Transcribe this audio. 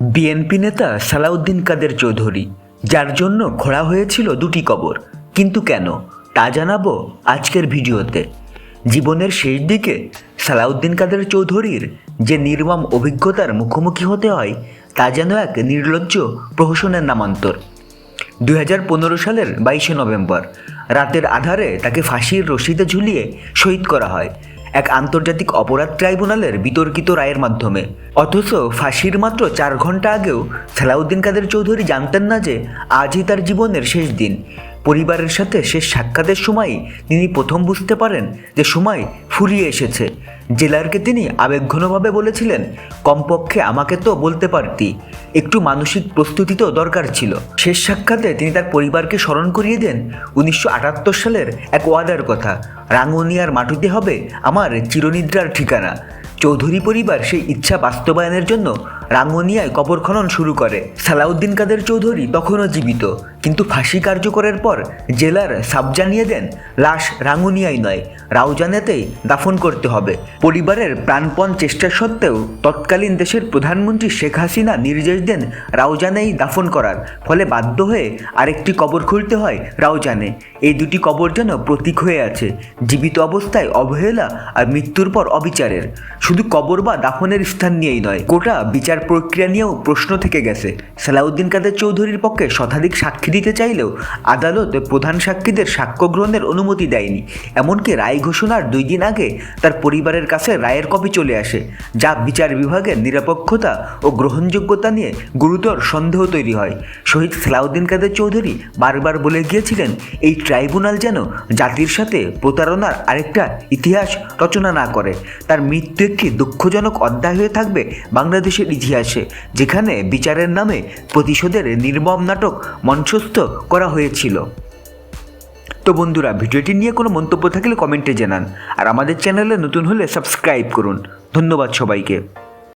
BNP নেতা সালাউদ্দিন কাদের চৌধুরী, যার জন্য খোঁড়া হয়েছিল দুটি কবর। কিন্তু কেন? তা জানাব আজকের ভিডিওতে। জীবনের শেষ দিকে সালাউদ্দিন কাদের চৌধুরীর যে নির্মম অভিজ্ঞতার মুখোমুখি হতে হয়, তা যেন এক নির্লজ্জ প্রহসনের নামান্তর। দুই হাজার পনেরো সালের বাইশে নভেম্বর, রাতের আধারে তাকে ফাঁসির রশিদে ঝুলিয়ে শহীদ করা হয়। এক আন্তর্জাতিক অপরাধ ট্রাইব্যুনালের বিতর্কিত রায়ের মাধ্যমে। অথচ ফাঁসির মাত্র চার ঘণ্টা আগেও সালাউদ্দিন কাদের চৌধুরী জানতেন না যে আজই তার জীবনের শেষ দিন। পরিবারের সাথে শেষ সাক্ষাতের সময় তিনি প্রথম বুঝতে পারেন যে সময় ফুরিয়ে এসেছে। জেলারকে তিনি আবেগঘনভাবে বলেছিলেন, কমপক্ষে আমাকে তো বলতে পারতি। একটু মানসিক প্রস্তুতি তো দরকার ছিল। শেষ সাক্ষাতে তিনি তার পরিবারকে স্মরণ করিয়ে দেন, উনিশশো আটাত্তর সালের এক ওয়াদার কথা। রাঙ্গুনিয়ার মাটিতে হবে আমার চিরনিদ্রার ঠিকানা। চৌধুরী পরিবার সেই ইচ্ছা বাস্তবায়নের জন্য রাঙ্গুনিয়ায় কবর খনন শুরু করে। সালাউদ্দিন কাদের চৌধুরী তখনও জীবিত, কিন্তু ফাঁসি কার্যকরের পর জেলার সাব জানিয়ে দেন, লাশ রাঙ্গুনিয়ায় নয়, রাউজানেতেই দাফন করতে হবে। পরিবারের প্রাণপণ চেষ্টা সত্ত্বেও তৎকালীন দেশের প্রধানমন্ত্রী শেখ হাসিনা নির্দেশ দেন রাউজানেই দাফন করার, ফলে বাধ্য হয়ে আরেকটি কবর খুলতে হয় রাউজানে। এই দুটি কবর যেন প্রতীক হয়ে আছে, জীবিত অবস্থায় অবহেলা আর মৃত্যুর পর অবিচারের। শুধু কবর বা দাফনের স্থান নিয়েই নয়, গোটা বিচার প্রক্রিয়া নিয়েও প্রশ্ন থেকে গেছে। সালাউদ্দিন কাদের চৌধুরীর পক্ষে শতাধিক সাক্ষী দিতে চাইলেও আদালত প্রধান সাক্ষীদের সাক্ষ্য গ্রহণের অনুমতি দেয়নি। এমনকি রায় ঘোষণার দুই দিন আগে তার পরিবারের কাছে রায়ের কপি চলে আসে, যা বিচার বিভাগের নিরপেক্ষতা ও গ্রহণযোগ্যতা নিয়ে গুরুতর সন্দেহ তৈরি হয়। শহীদ সালাউদ্দিন কাদের চৌধুরী বারবার বলে গিয়েছিলেন, এই ট্রাইব্যুনাল যেন জাতির সাথে প্রতারণার আরেকটা ইতিহাস রচনা না করে। তার মৃত্যু একটি দুঃখজনক অধ্যায় হয়ে থাকবে বাংলাদেশের ইতিহাসে, যেখানে বিচারের নামে প্রতিশোধের নির্মম নাটক মঞ্চস্থ করা হয়েছিল। তো বন্ধুরা, ভিডিওটি নিয়ে কোনো মন্তব্য থাকলে কমেন্টে জানান, আর আমাদের চ্যানেলে নতুন হলে সাবস্ক্রাইব করুন। ধন্যবাদ সবাইকে।